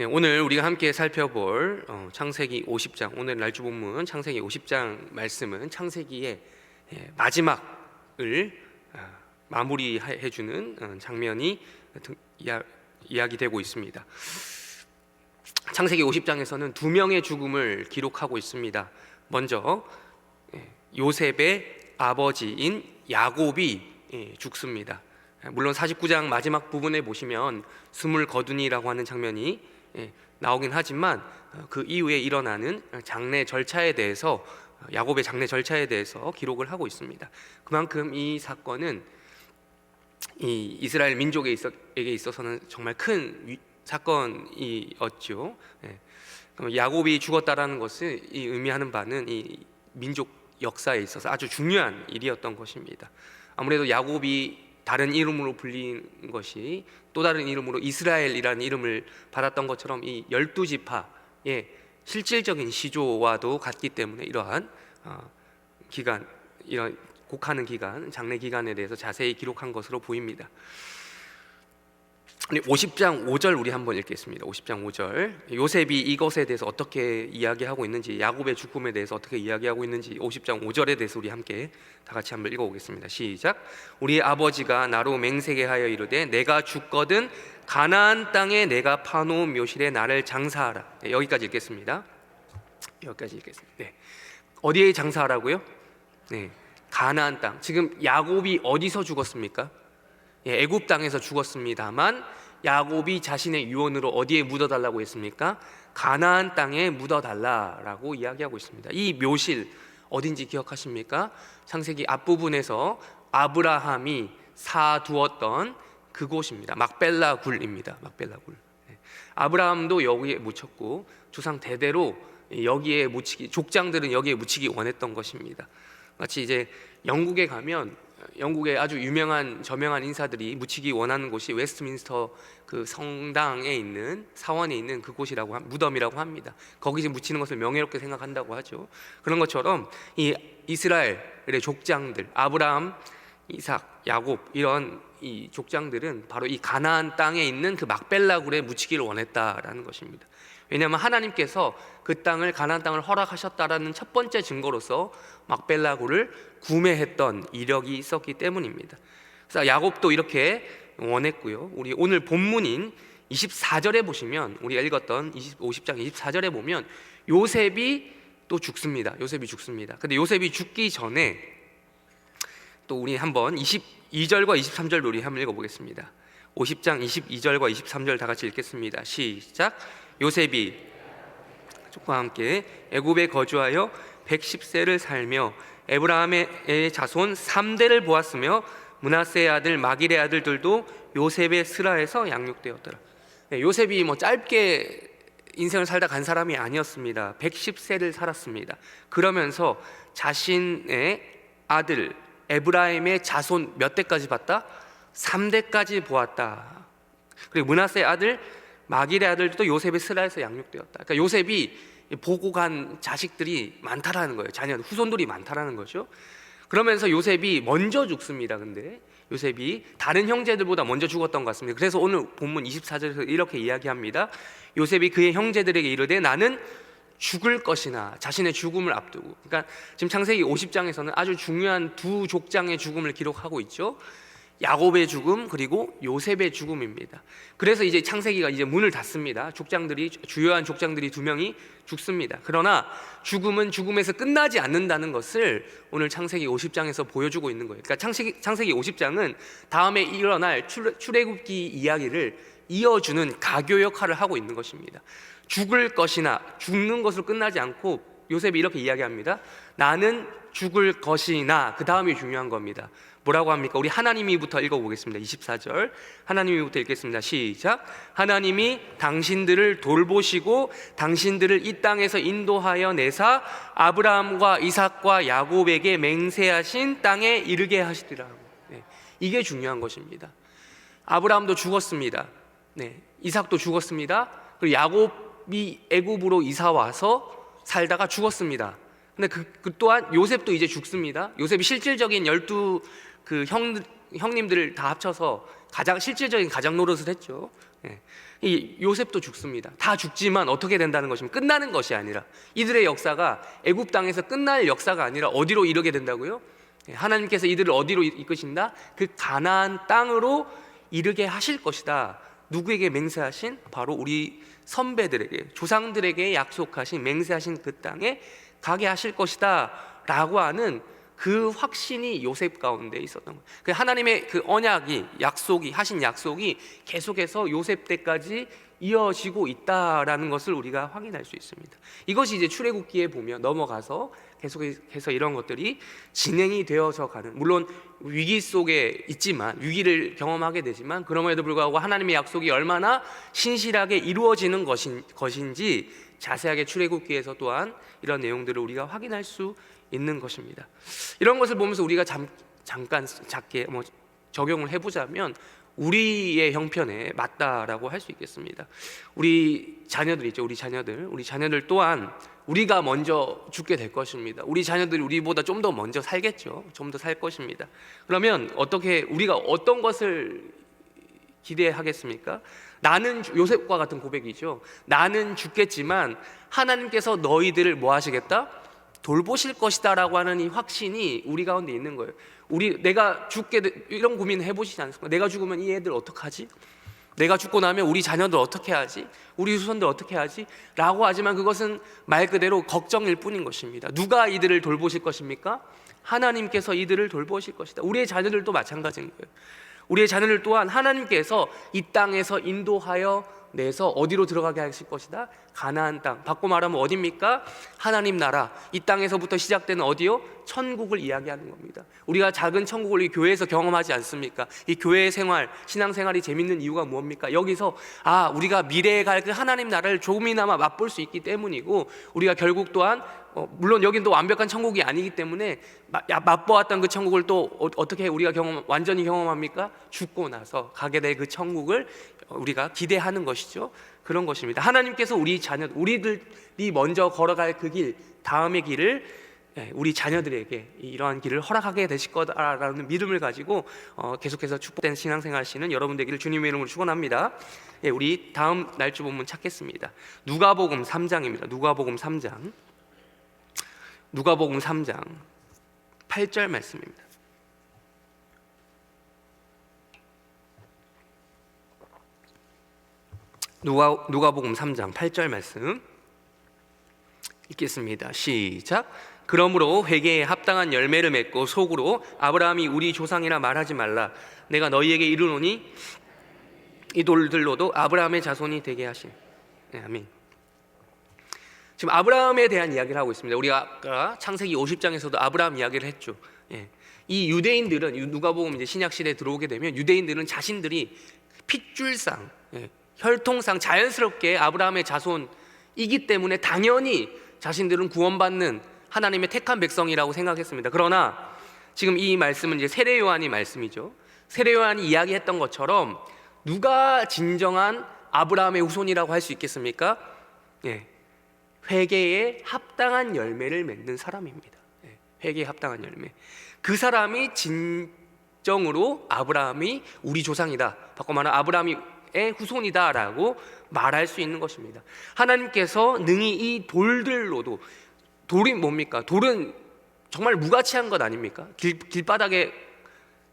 네, 오늘 우리가 함께 살펴볼 어, 창세기 50장 오늘 날주 본문 창세기 50장 말씀은 창세기의 예, 마지막을 아, 마무리해 주는 어, 장면이 등- 이야, 이야기되고 있습니다. 창세기 50장에서는 두 명의 죽음을 기록하고 있습니다. 먼저 예, 요셉의 아버지인 야곱이 예, 죽습니다. 물론 49장 마지막 부분에 보시면 스물 거둔이라고 하는 장면이 예, 나오긴 하지만 어, 그 이후에 일어나는 장례 절차에 대해서 어, 야곱의 장례 절차에 대해서 기록을 하고 있습니다. 그만큼 이 사건은 이 이스라엘 민족에 있어에게 있어서는 정말 큰 위- 사건이었죠. 예. 야곱이 죽었다라는 것을 이 의미하는 바는 이 민족 역사에 있어서 아주 중요한 일이었던 것입니다. 아무래도 야곱이 다른 이름으로 불린 것이 또 다른 이름으로 이스라엘이라는 이름을 받았던 것처럼 이 열두 지파의 실질적인 시조와도 같기 때문에 이러한 어, 기간 이런 곡하는 기간 장례 기간에 대해서 자세히 기록한 것으로 보입니다. 50장 5절 우리 한번 읽겠습니다. 50장 5절 요셉이 이것에 대해서 어떻게 이야기하고 있는지 야곱의 죽음에 대해서 어떻게 이야기하고 있는지 50장 5절에 대해서 우리 함께 다 같이 한번 읽어 보겠습니다. 시작. 우리 아버지가 나로 맹세게 하여 이르되 내가 죽거든 가나안 땅에 내가 파놓은 묘실에 나를 장사하라. 네, 여기까지 읽겠습니다. 여기까지 읽겠습니다. 네. 어디에 장사하라고요? 네. 가나안 땅. 지금 야곱이 어디서 죽었습니까? 예, 애굽 땅에서 죽었습니다만 야곱이 자신의 유언으로 어디에 묻어달라고 했습니까? 가나안 땅에 묻어달라라고 이야기하고 있습니다. 이 묘실 어딘지 기억하십니까? 창세기 앞부분에서 아브라함이 사두었던 그곳입니다. 막벨라 굴입니다. 막벨라 굴. 예. 아브라함도 여기에 묻혔고 조상 대대로 여기에 묻히기 족장들은 여기에 묻히기 원했던 것입니다. 마치 이제 영국에 가면 영국의 아주 유명한 저명한 인사들이 묻히기 원하는 곳이 웨스트민스터 그 성당에 있는 사원에 있는 그곳이라고 함- 무덤이라고 합니다. 거기서 묻히는 것을 명예롭게 생각한다고 하죠. 그런 것처럼 이 이스라엘의 족장들 아브라함, 이삭, 야곱 이런 이 족장들은 바로 이 가나안 땅에 있는 그 막벨라 굴에 묻히기를 원했다라는 것입니다. 왜냐하면 하나님께서 그 땅을 가나안 땅을 허락하셨다라는 첫 번째 증거로서 막벨라 굴을 구매했던 이력이 있었기 때문입니다. 그래서 야곱도 이렇게 원했고요. 우리 오늘 본문인 24절에 보시면 우리가 읽었던 20, 50장 24절에 보면 요셉이 또 죽습니다. 요셉이 죽습니다. 근데 요셉이 죽기 전에 또 우리 한번 22절과 23절 우리 한번 읽어보겠습니다. 50장 22절과 23절 다 같이 읽겠습니다. 시작. 요셉이 가족과 함께 애굽에 거주하여 110세를 살며 에브라함의 자손 3대를 보았으며 문하세의 아들 마길의 아들들도 요셉의 스라에서 양육되었더라. 네, 요셉이 뭐 짧게 인생을 살다 간 사람이 아니었습니다. 110세를 살았습니다. 그러면서 자신의 아들 에브라임의 자손 몇 대까지 봤다? 3대까지 보았다. 그리고 문하세의 아들 마길의 아들도 요셉의 스라에서 양육되었다. 그러니까 요셉이 보고 간 자식들이 많다라는 거예요. 자녀 후손들이 많다라는 거죠. 그러면서 요셉이 먼저 죽습니다. 근데 요셉이 다른 형제들보다 먼저 죽었던 것 같습니다. 그래서 오늘 본문 24절에서 이렇게 이야기합니다. 요셉이 그의 형제들에게 이르되 나는 죽을 것이나 자신의 죽음을 앞두고 그러니까 지금 창세기 50장에서는 아주 중요한 두 족장의 죽음을 기록하고 있죠. 야곱의 죽음 그리고 요셉의 죽음입니다. 그래서 이제 창세기가 이제 문을 닫습니다. 족장들이 주요한 족장들이 두 명이 죽습니다. 그러나 죽음은 죽음에서 끝나지 않는다는 것을 오늘 창세기 50장에서 보여주고 있는 거예요. 그러니까 창세기, 창세기 50장은 다음에 일어날 출, 출애굽기 이야기를 이어주는 가교 역할을 하고 있는 것입니다. 죽을 것이나 죽는 것으로 끝나지 않고 요셉이 이렇게 이야기합니다. 나는 죽을 것이나 그 다음이 중요한 겁니다. 뭐라고 합니까? 우리 하나님이부터 읽어보겠습니다. 24절 하나님이부터 읽겠습니다. 시작. 하나님이 당신들을 돌보시고 당신들을 이 땅에서 인도하여 내사 아브라함과 이삭과 야곱에게 맹세하신 땅에 이르게 하시리라. 네, 이게 중요한 것입니다. 아브라함도 죽었습니다. 네, 이삭도 죽었습니다. 그리고 야곱이 애굽으로 이사 와서 살다가 죽었습니다. 근데 그, 그 또한 요셉도 이제 죽습니다. 요셉이 실질적인 열두 그 형, 형님들을 다 합쳐서 가장 실질적인 가장 노릇을 했죠. 예. 이 요셉도 죽습니다. 다 죽지만 어떻게 된다는 것이면 끝나는 것이 아니라 이들의 역사가 애굽 땅에서 끝날 역사가 아니라 어디로 이르게 된다고요? 예, 하나님께서 이들을 어디로 이- 이끄신다? 그 가나안 땅으로 이르게 하실 것이다. 누구에게 맹세하신? 바로 우리 선배들에게 조상들에게 약속하신 맹세하신 그 땅에 가게 하실 것이다라고 하는 그 확신이 요셉 가운데 있었던 거예요. 그 하나님의 그 언약이 약속이 하신 약속이 계속해서 요셉 때까지 이어지고 있다라는 것을 우리가 확인할 수 있습니다. 이것이 이제 출애굽기에 보면 넘어가서 계속해서 이런 것들이 진행이 되어져 가는 물론 위기 속에 있지만 위기를 경험하게 되지만 그럼에도 불구하고 하나님의 약속이 얼마나 신실하게 이루어지는 것인, 것인지 자세하게 출애굽기에서 또한 이런 내용들을 우리가 확인할 수 있는 것입니다. 이런 것을 보면서 우리가 잠, 잠깐 작게 뭐 적용을 해보자면 우리의 형편에 맞다라고 할 수 있겠습니다. 우리 자녀들 있죠, 우리 자녀들, 우리 자녀들 또한 우리가 먼저 죽게 될 것입니다. 우리 자녀들이 우리보다 좀 더 먼저 살겠죠, 좀 더 살 것입니다. 그러면 어떻게 우리가 어떤 것을 기대하겠습니까? 나는 주- 요셉과 같은 고백이죠. 나는 죽겠지만 하나님께서 너희들을 뭐 하시겠다? 돌보실 것이다라고 하는 이 확신이 우리 가운데 있는 거예요. 우리 내가 죽게 되- 이런 고민 해보시지 않습니까? 내가 죽으면 이 애들 어떡하지? 내가 죽고 나면 우리 자녀들 어떻게 하지? 우리 후손들 어떻게 하지? 라고 하지만 그것은 말 그대로 걱정일 뿐인 것입니다. 누가 이들을 돌보실 것입니까? 하나님께서 이들을 돌보실 것이다. 우리의 자녀들도 마찬가지인 거예요. 우리의 자녀들 또한 하나님께서 이 땅에서 인도하여 내서 어디로 들어가게 하실 것이다. 가나안 땅. 바꿔 말하면 어디입니까? 하나님 나라. 이 땅에서부터 시작되는 어디요? 천국을 이야기하는 겁니다. 우리가 작은 천국을 이 교회에서 경험하지 않습니까? 이 교회 생활, 신앙 생활이 재밌는 이유가 뭡니까? 여기서 아 우리가 미래에 갈 그 하나님 나라를 조금이나마 맛볼 수 있기 때문이고 우리가 결국 또한 어, 물론 여긴 또 완벽한 천국이 아니기 때문에 마- 야, 맛보았던 그 천국을 또 어, 떻게 우리가 경험 완전히 경험합니까? 죽고 나서 가게 될 그 천국을 어, 우리가 기대하는 것이죠. 그런 것입니다. 하나님께서 우리 자녀 우리들이 먼저 걸어갈 그 길 다음의 길을 예, 우리 자녀들에게 이러한 길을 허락하게 되실 거다라는 믿음을 가지고 어, 계속해서 축복된 신앙생활 하시는 여러분 되기를 주님의 이름으로 축원합니다. 예, 우리 다음 날주 본문 찾겠습니다. 누가복음 3장입니다. 누가복음 3장. 누가복음 3장 8절 말씀입니다. 누가 누가복음 3장 8절 말씀 읽겠습니다. 시작. 그러므로 회개에 합당한 열매를 맺고 속으로 아브라함이 우리 조상이라 말하지 말라. 내가 너희에게 이르노니 이 돌들로도 아브라함의 자손이 되게 하심. 네, 아멘. 지금 아브라함에 대한 이야기를 하고 있습니다. 우리가 아까 창세기 50장에서도 아브라함 이야기를 했죠. 예. 이 유대인들은 누가복음 이제 신약 시대에 들어오게 되면 유대인들은 자신들이 핏줄상, 예, 혈통상 자연스럽게 아브라함의 자손이기 때문에 당연히 자신들은 구원받는 하나님의 택한 백성이라고 생각했습니다. 그러나 지금 이 말씀은 이제 세례 요한이 말씀이죠. 세례 요한이 이야기했던 것처럼 누가 진정한 아브라함의 후손이라고 할 수 있겠습니까? 예. 회개에 합당한 열매를 맺는 사람입니다. 예, 회개에 합당한 열매. 그 사람이 진정으로 아브라함이 우리 조상이다. 바꿔 말하면 아브라함의 후손이다라고 말할 수 있는 것입니다. 하나님께서 능히 이 돌들로도 돌이 뭡니까? 돌은 정말 무가치한 것 아닙니까? 길, 길바닥에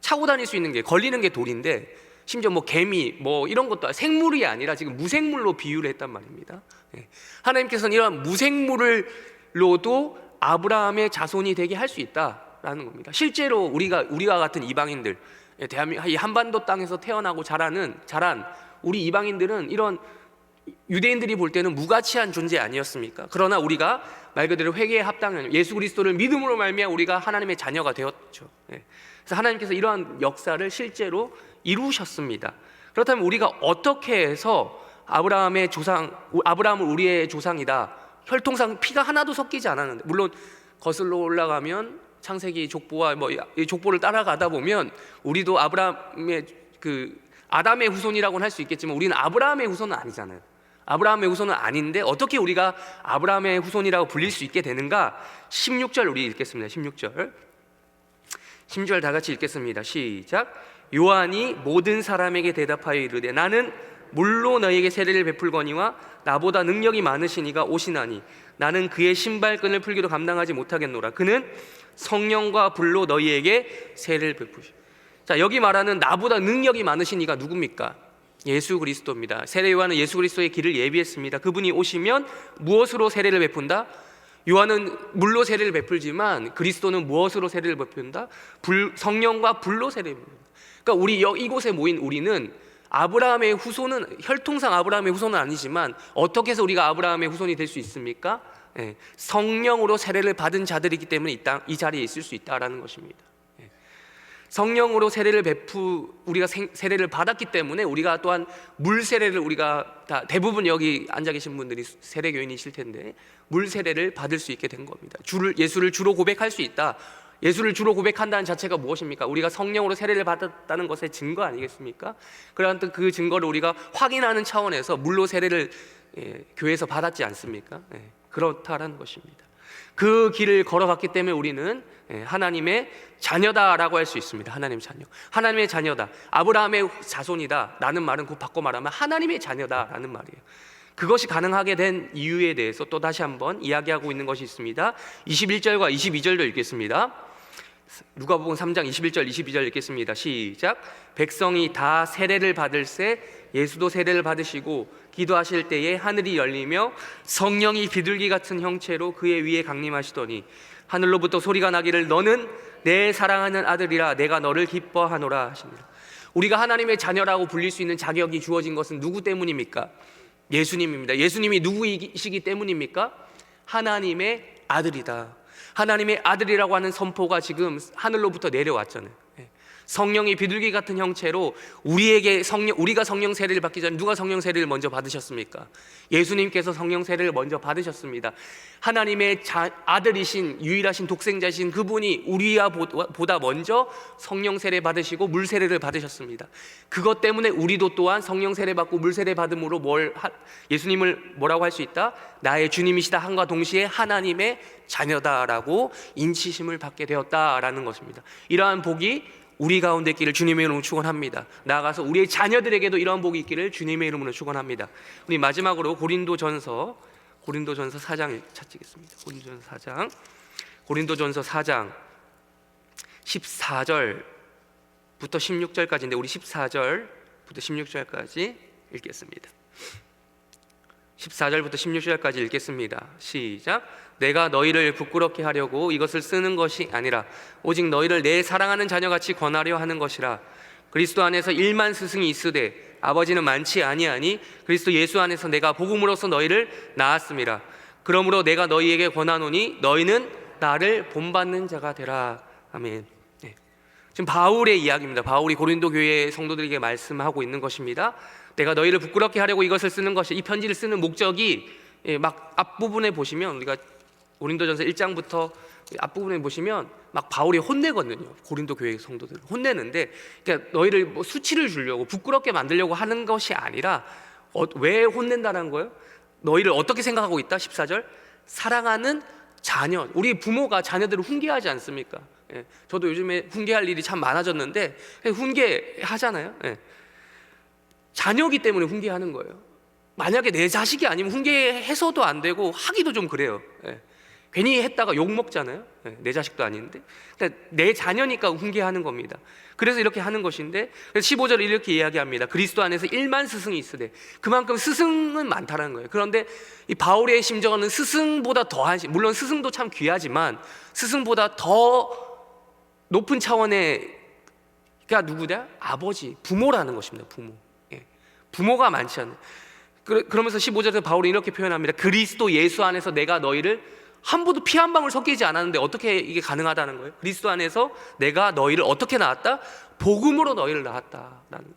차고 다닐 수 있는 게 걸리는 게 돌인데 심지어 뭐 개미 뭐 이런 것도 생물이 아니라 지금 무생물로 비유를 했단 말입니다. 예. 하나님께서는 이런 무생물로도 아브라함의 자손이 되게 할 수 있다라는 겁니다. 실제로 우리가 우리와 같은 이방인들 예, 대한민국 이 한반도 땅에서 태어나고 자라는 자란 우리 이방인들은 이런 유대인들이 볼 때는 무가치한 존재 아니었습니까? 그러나 우리가 말 그대로 회개에 합당한 예수 그리스도를 믿음으로 말미암아 우리가 하나님의 자녀가 되었죠. 예. 그래서 하나님께서 이러한 역사를 실제로 이루셨습니다. 그렇다면 우리가 어떻게 해서 아브라함의 조상, 아브라함을 우리의 조상이다. 혈통상 피가 하나도 섞이지 않았는데 물론 거슬러 올라가면 창세기 족보와 뭐이 족보를 따라가다 보면 우리도 아브라함의 그 아담의 후손이라고는 할 수 있겠지만 우리는 아브라함의 후손은 아니잖아요. 아브라함의 후손은 아닌데 어떻게 우리가 아브라함의 후손이라고 불릴 수 있게 되는가? 16절 우리 읽겠습니다. 16절. 16절 다 같이 읽겠습니다. 시작. 요한이 모든 사람에게 대답하여 이르되 나는 물로 너희에게 세례를 베풀거니와 나보다 능력이 많으시니가 오시나니 나는 그의 신발끈을 풀기도 감당하지 못하겠노라 그는 성령과 불로 너희에게 세례를 베푸시 자 여기 말하는 나보다 능력이 많으시니가 누굽니까? 예수 그리스도입니다 세례 요한은 예수 그리스도의 길을 예비했습니다 그분이 오시면 무엇으로 세례를 베푼다? 요한은 물로 세례를 베풀지만 그리스도는 무엇으로 세례를 베푼다? 불, 성령과 불로 세례를 베푼다 그러니까 우리 여, 이곳에 모인 우리는 아브라함의 후손은 혈통상 아브라함의 후손은 아니지만 어떻게 해서 우리가 아브라함의 후손이 될 수 있습니까? 예, 성령으로 세례를 받은 자들이기 때문에 이, 땅, 이 자리에 있을 수 있다라는 것입니다. 예. 성령으로 세례를 베푸 우리가 생, 세례를 받았기 때문에 우리가 또한 물 세례를 우리가 다 대부분 여기 앉아 계신 분들이 세례 교인이실 텐데 물 세례를 받을 수 있게 된 겁니다. 주를 예수를 주로 고백할 수 있다. 예수를 주로 고백한다는 자체가 무엇입니까? 우리가 성령으로 세례를 받았다는 것의 증거 아니겠습니까? 그러한 그 증거를 우리가 확인하는 차원에서 물로 세례를 예, 교회에서 받았지 않습니까? 예, 그렇다라는 것입니다. 그 길을 걸어갔기 때문에 우리는 예, 하나님의 자녀다라고 할 수 있습니다. 하나님의 자녀. 하나님의 자녀다. 아브라함의 자손이다. 라는 말은 그 바꿔 말하면 하나님의 자녀다라는 말이에요. 그것이 가능하게 된 이유에 대해서 또 다시 한번 이야기하고 있는 것이 있습니다. 21절과 22절도 읽겠습니다. 누가복음 3장 21절 22절 읽겠습니다. 시작. 백성이 다 세례를 받을새 예수도 세례를 받으시고 기도하실 때에 하늘이 열리며 성령이 비둘기 같은 형체로 그의 위에 강림하시더니 하늘로부터 소리가 나기를 너는 내 사랑하는 아들이라 내가 너를 기뻐하노라 하시니라. 우리가 하나님의 자녀라고 불릴 수 있는 자격이 주어진 것은 누구 때문입니까? 예수님입니다. 예수님이 누구이시기 때문입니까? 하나님의 아들이다. 하나님의 아들이라고 하는 선포가 지금 하늘로부터 내려왔잖아요. 예. 성령이 비둘기 같은 형체로 우리에게 성령 우리가 성령 세례를 받기 전에 누가 성령 세례를 먼저 받으셨습니까? 예수님께서 성령 세례를 먼저 받으셨습니다. 하나님의 자, 아들이신 유일하신 독생자신 그분이 우리와 보다 먼저 성령 세례 받으시고 물 세례를 받으셨습니다. 그것 때문에 우리도 또한 성령 세례 받고 물 세례 받음으로 뭘 하, 예수님을 뭐라고 할 수 있다? 나의 주님이시다 한과 동시에 하나님의 자녀다라고 인치심을 받게 되었다라는 것입니다. 이러한 복이 우리 가운데 있기를 주님의 이름으로 축원합니다. 나아가서 우리의 자녀들에게도 이러한 복이 있기를 주님의 이름으로 축원합니다. 우리 마지막으로 고린도전서 고린도전서 4장 찾겠습니다. 고린도전서 4장 고린도전서 4장 14절부터 16절까지인데 우리 14절부터 16절까지 읽겠습니다. 14절부터 16절까지 읽겠습니다. 시작. 내가 너희를 부끄럽게 하려고 이것을 쓰는 것이 아니라 오직 너희를 내 사랑하는 자녀같이 권하려 하는 것이라. 그리스도 안에서 일만 스승이 있으되 아버지는 많지 아니하니 그리스도 예수 안에서 내가 복음으로써 너희를 낳았음이라. 그러므로 내가 너희에게 권하노니 너희는 나를 본받는 자가 되라. 아멘. 네. 지금 바울의 이야기입니다. 바울이 고린도 교회 성도들에게 말씀하고 있는 것입니다. 내가 너희를 부끄럽게 하려고 이것을 쓰는 것이 이 편지를 쓰는 목적이 예, 막 앞부분에 보시면 우리가 고린도전서 1장부터 앞부분에 보시면 막 바울이 혼내거든요. 고린도 교회 성도들 혼내는데 그러니까 너희를 뭐 수치를 주려고 부끄럽게 만들려고 하는 것이 아니라 어, 왜 혼낸다는 거예요? 너희를 어떻게 생각하고 있다? 14절 사랑하는 자녀 우리 부모가 자녀들을 훈계하지 않습니까? 예, 저도 요즘에 훈계할 일이 참 많아졌는데 훈계하잖아요. 예. 자녀기 때문에 훈계하는 거예요. 만약에 내 자식이 아니면 훈계해서도 안 되고 하기도 좀 그래요. 예. 괜히 했다가 욕 먹잖아요. 예. 내 자식도 아닌데. 그러니까 내 자녀니까 훈계하는 겁니다. 그래서 이렇게 하는 것인데 15절에 이렇게 이야기합니다. 그리스도 안에서 1만 스승이 있으되 그만큼 스승은 많다는 거예요. 그런데 이 바울의 심정은 스승보다 더한 물론 스승도 참 귀하지만 스승보다 더 높은 차원의 그러니까 누구냐? 아버지, 부모라는 것입니다. 부모. 부모가 많지 않아요. 그러면서 15절에 바울이 이렇게 표현합니다. 그리스도 예수 안에서 내가 너희를 한 번도 피 한 방울 섞이지 않았는데 어떻게 이게 가능하다는 거예요? 그리스도 안에서 내가 너희를 어떻게 낳았다? 복음으로 너희를 낳았다라는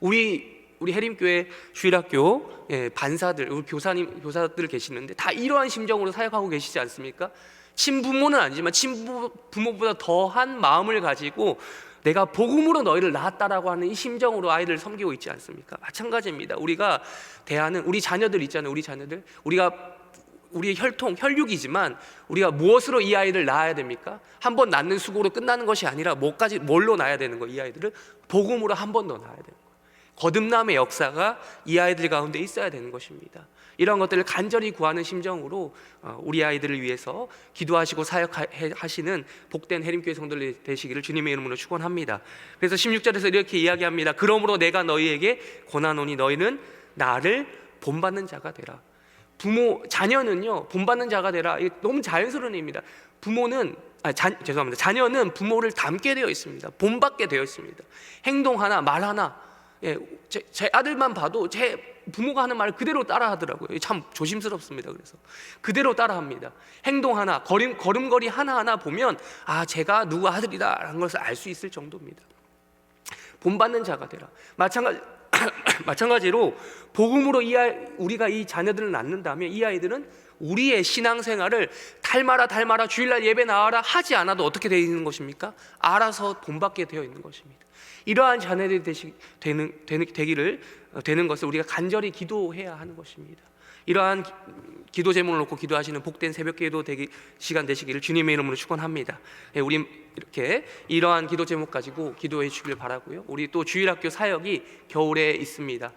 우리 우리 해림교회 주일학교 예, 반사들, 우리 교사님 교사들 계시는데 다 이러한 심정으로 사역하고 계시지 않습니까? 친부모는 아니지만 친부모보다 더한 마음을 가지고 내가 복음으로 너희를 낳았다라고 하는 이 심정으로 아이들을 섬기고 있지 않습니까? 마찬가지입니다. 우리가 대하는 우리 자녀들 있잖아요. 우리 자녀들 우리가 우리의 혈통, 혈육이지만 우리가 무엇으로 이 아이를 낳아야 됩니까? 한 번 낳는 수고로 끝나는 것이 아니라 뭐까지 뭘로 낳아야 되는 거예요? 이 아이들을 복음으로 한 번 더 낳아야 거예요. 거듭남의 역사가 이 아이들 가운데 있어야 되는 것입니다. 이런 것들을 간절히 구하는 심정으로 어, 우리 아이들을 위해서 기도하시고 사역하시는 복된 해림교회 성도들 되시기를 주님의 이름으로 축원합니다. 그래서 16절에서 이렇게 이야기합니다. 그러므로 내가 너희에게 권하노니 너희는 나를 본받는 자가 되라. 부모 자녀는요 본받는 자가 되라. 이게 너무 자연스러운 의미입니다. 부모는 아, 자, 죄송합니다. 자녀는 부모를 닮게 되어 있습니다. 본받게 되어 있습니다. 행동 하나, 말 하나. 예, 제, 제 아들만 봐도 제 부모가 하는 말을 그대로 따라 하더라고요. 참 조심스럽습니다. 그래서 그대로 따라 합니다. 행동 하나, 걸음 걸음걸이 하나 하나 보면 아 제가 누구 아들이다 라는 것을 알 수 있을 정도입니다. 본받는 자가 되라. 마찬가지 마찬가지로 복음으로 이 아이, 우리가 이 자녀들을 낳는다면 이 아이들은 우리의 신앙생활을 닮아라 닮아라 주일날 예배 나와라 하지 않아도 어떻게 되어 있는 것입니까? 알아서 본받게 되어 있는 것입니다. 이러한 자녀들이 되시, 되는, 되는, 되기를 어, 되는 것을 우리가 간절히 기도해야 하는 것입니다. 이러한 기- 기도 제목을 놓고 기도하시는 복된 새벽 기도 되기 시간 되시기를 주님의 이름으로 축원합니다. 예, 우리 이렇게 이러한 기도 제목 가지고 기도해 주시길 바라고요. 우리 또 주일학교 사역이 겨울에 있습니다.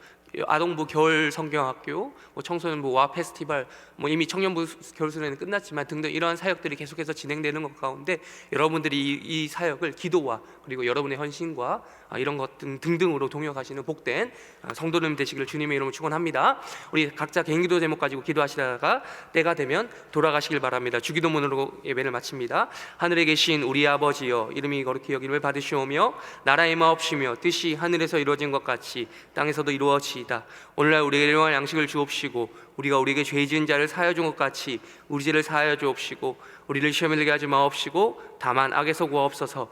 아동부 겨울 성경학교, 뭐 청소년부 와 페스티벌, 뭐 이미 청년부 겨울 수련회는 끝났지만 등등 이러한 사역들이 계속해서 진행되는 것 가운데 여러분들이 이, 이 사역을 기도와 그리고 여러분의 헌신과 아, 이런 것 등, 등등으로 동역하시는 복된 아, 성도님 되시기를 주님의 이름으로 축원합니다. 우리 각자 개인 기도 제목 가지고 기도하시다가 때가 되면 돌아가시길 바랍니다. 주기도문으로 예배를 마칩니다. 하늘에 계신 우리 아버지여 이름이 거룩히 여김을 받으시오며 나라의 마옵시며 뜻이 하늘에서 이루어진 것 같이 땅에서도 이루어지이다. 오늘날 우리에게 일용할 양식을 주옵시고 우리가 우리에게 죄 지은 자를 사하여 준 것 같이 우리 죄를 사하여 주옵시고 우리를 시험에 들게 하지 마옵시고 다만 악에서 구하옵소서